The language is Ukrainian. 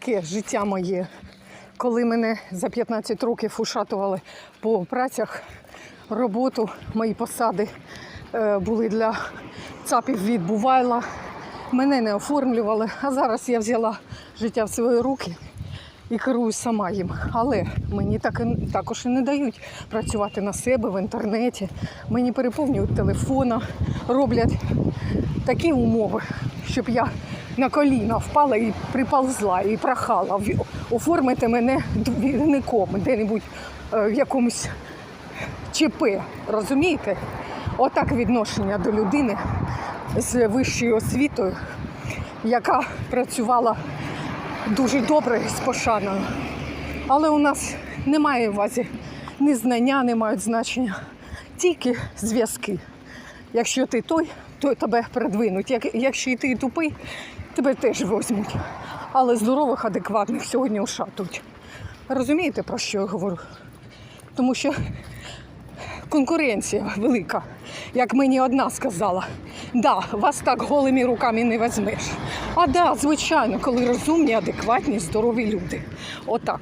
таке життя моє. Коли мене за 15 років ушатували по працях, роботу, мої посади е, були для ЦАПів від Бувайла. Мене не оформлювали, а зараз я взяла життя в свої руки і керую сама їм. Але мені так і- також і не дають працювати на себе в інтернеті. Мені переповнюють телефона, роблять такі умови, щоб я на коліна впала і приползла, і прохала. Оформити мене двірником де-небудь е, в якомусь ЧП. Розумієте? Отак відношення до людини з вищою освітою, яка працювала дуже добре з пошаною. Але у нас немає в увазі ні знання не мають значення, тільки зв'язки. Якщо ти той, то тебе передвинуть. Як, якщо і ти тупий, тебе теж візьмуть. Але здорових, адекватних сьогодні ушатують. Розумієте, про що я говорю? Тому що конкуренція велика. Як мені одна сказала, да, вас так голими руками не візьмеш. А да, звичайно, коли розумні, адекватні, здорові люди. Отак.